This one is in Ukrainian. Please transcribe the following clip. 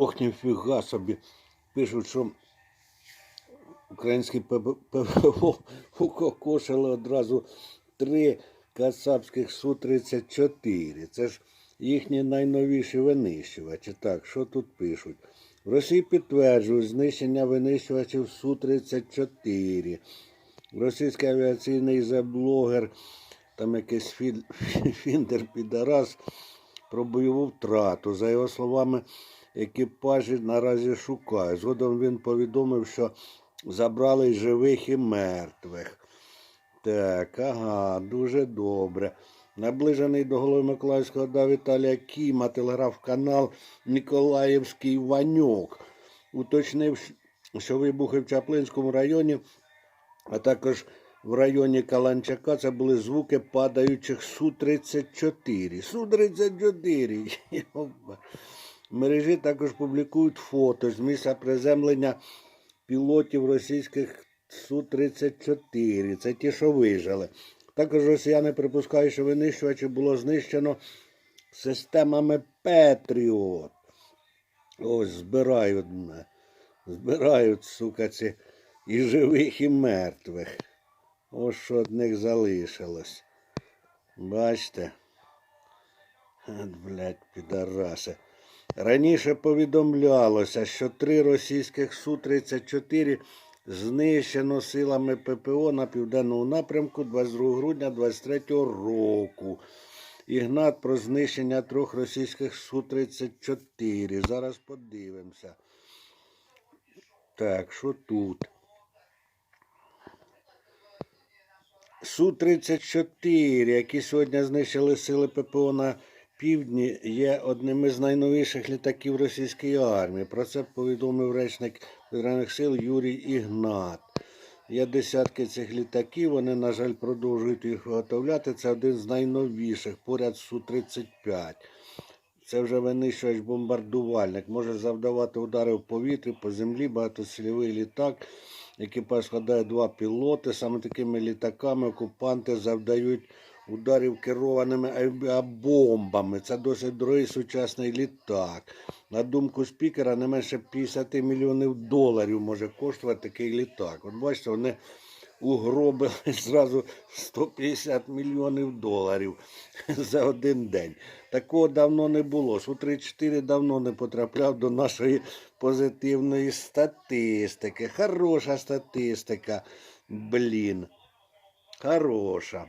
Ох, ніфіга собі. Пишуть, що українські ПВО укокошили одразу три кацапських Су-34. Це ж їхні найновіші винищувачі. Так, що тут пишуть? В Росії підтверджують знищення винищувачів Су-34. Російський авіаційний заблогер, там якийсь фін, Фіндер Підарас про бойову втрату. За його словами, екіпажі наразі шукають. Згодом він повідомив, що забрали живих і мертвих. Так, ага, дуже добре. Наближений до голови Миколаївського ОДА Віталія Кіма, телеграф-канал Ніколаївський Ванюк уточнив, що вибухи в Чаплинському районі, а також в районі Каланчака це були звуки падаючих Су-34. Су-34. В мережі також публікують фото з місця приземлення пілотів російських Су-34. Це ті, що вижили. Також росіяни припускають, що винищувачі було знищено системами Петріот. Ось збирають мене. Збирають, сука, ці і живих, і мертвих. Ось що од них залишилось. Бачите? От, блядь, підараси. Раніше повідомлялося, що три російських Су-34 знищено силами ППО на південному напрямку 22 грудня 23 року. Ігнат про знищення трьох російських Су-34. Зараз подивимося. Так, що тут? Су-34, які сьогодні знищили сили ППО на півдні, є одним із найновіших літаків російської армії. Про це повідомив речник Збройних сил Юрій Ігнат. Є десятки цих літаків, вони, на жаль, продовжують їх виготовляти. Це один з найновіших, поряд Су-35. Це вже винищувач бомбардувальник. Може завдавати удари в повітрі, по землі, багатоцільовий літак. Екіпаж складає два пілоти. Саме такими літаками окупанти завдають ударів керованими авіабомбами. Це досить дорогий сучасний літак. На думку спікера, не менше 50 мільйонів доларів може коштувати такий літак. От бачите, вони угробили зразу 150 мільйонів доларів за один день. Такого давно не було. Су-34 давно не потрапляв до нашої позитивної статистики. Хороша статистика. Блін. Хороша.